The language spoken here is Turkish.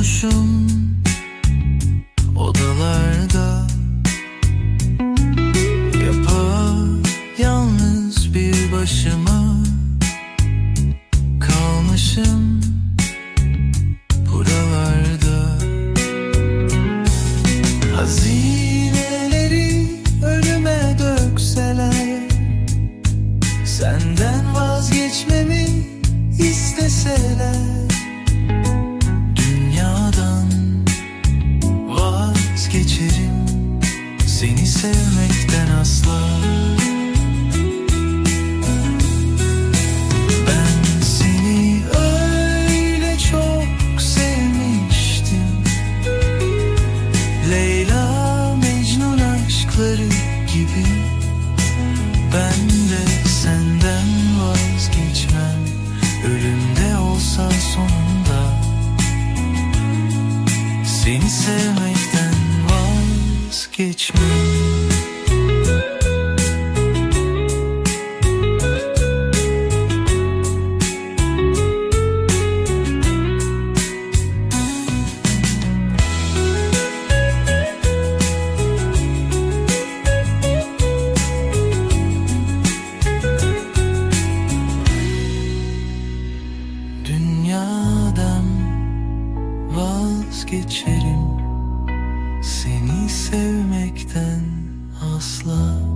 Sarhoşum odalarda. Yapayalnız bir başıma Kalmışım buralarda. Hazineleri ölüme dökseler Senden vazgeçmemi isteseler sevmekten asla. Ben seni öyle çok sevmiştim. Leyla Mecnun aşkları gibi. Ben de senden vazgeçmem. Ölümde olsa sonunda. Seni sevmekten Dünyadan vazgeçerim sevmekten asla